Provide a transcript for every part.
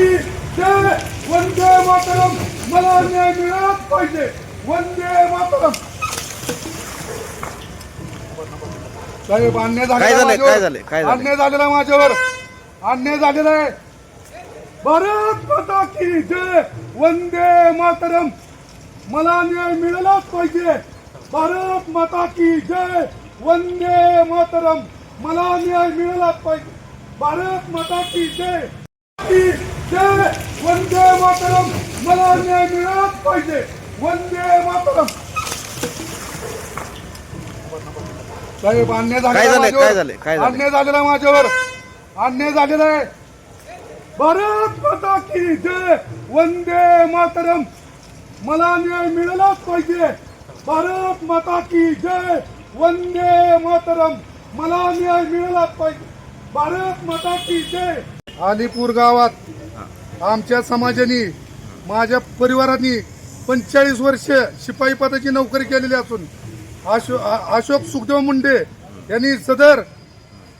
की जय वंदे मातरम. मला न्याय मिळालाच पाहिजे. वंदे मातरम. साहेब अन्याय काय झालेला झालंय? माझ्यावर. काय झालंय? काय झालंय? अन्याय झालेला माझ्यावर. अन्याय झालेला आहे. भारत माता की जय. वंदे मातरम. मला न्याय मिळालाच पाहिजे. भारत माता की जय. वंदे मातरम. मला न्याय मिळालाच पाहिजे. भारत माता की जय. की मातरम मला न्याय मिळालाच पाहिजे. वंदे मातरम. साहेब अन्याय. काय झालंय? काय झालंय? अन्याय झालेला माझ्यावर अन्याय झालेला आहे भारत माता की जय. वंदे मातरम. मला न्याय मिळालाच पाहिजे. भारत माता की जय. वंदे मातरम. मला न्याय मिळालाच पाहिजे. भारत माता की जय. अलीपूर गावात आमच्या समाजाने माझ्या परिवाराने पंचेचाळीस वर्ष शिपाई पदाची नोकरी केलेली असून अशो अशोक सुखदेव मुंडे यांनी सदर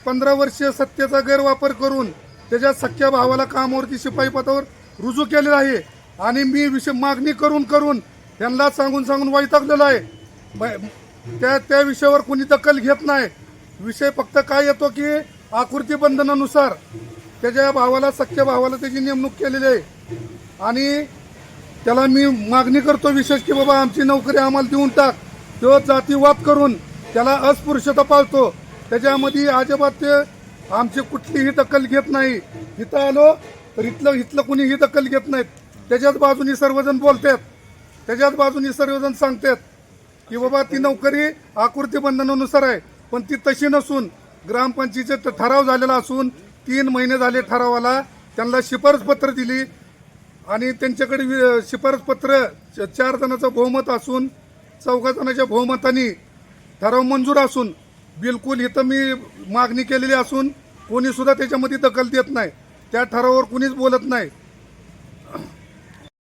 पंधरा वर्ष सत्तेचा गैरवापर करून त्याच्या सख्या भावाला कामावरती शिपाई पदावर रुजू केलेला आहे. आणि मी विषय मागणी करून करून त्यांना सांगून सांगून वैतागलेलो आहे. ब- त्या त्या विषयावर कोणी दखल घेत नाही. विषय फक्त काय येतो की आकृती बंधनानुसार त्याच्या भावाला सख्या भावाला त्याची नेमणूक केलेली आहे. आणि त्याला मी मागणी करतो विशेष की बाबा आमची नोकरी आम्हाला देऊन टाक. तो जातीवाद करून त्याला अस्पृश्यता पाळतो. त्याच्यामध्ये अजिबात ते आमची कुठलीही दखल घेत नाही. इथं आलो तर इथलं इथलं कुणीही दखल घेत नाहीत. त्याच्याच बाजूनी सर्वजण बोलतात. त्याच्याच बाजूनी सर्वजण सांगतात की बाबा ती नोकरी आकृती बंधनानुसार आहे. पण ती तशी नसून ग्रामपंचायतीचा ठराव झालेला असून तीन महिने झाले ठरावाला. त्यांना शिफारस पत्र दिली. आणि त्यांच्याकडे वि- शिफारस पत्र चार जणांचं बहुमत असून चौघा जणांच्या बहुमताने ठराव मंजूर असून बिलकुल इथं मी मागणी केलेली असून कोणीसुद्धा त्याच्यामध्ये दखल देत नाही. त्या ठरावावर कुणीच बोलत नाही.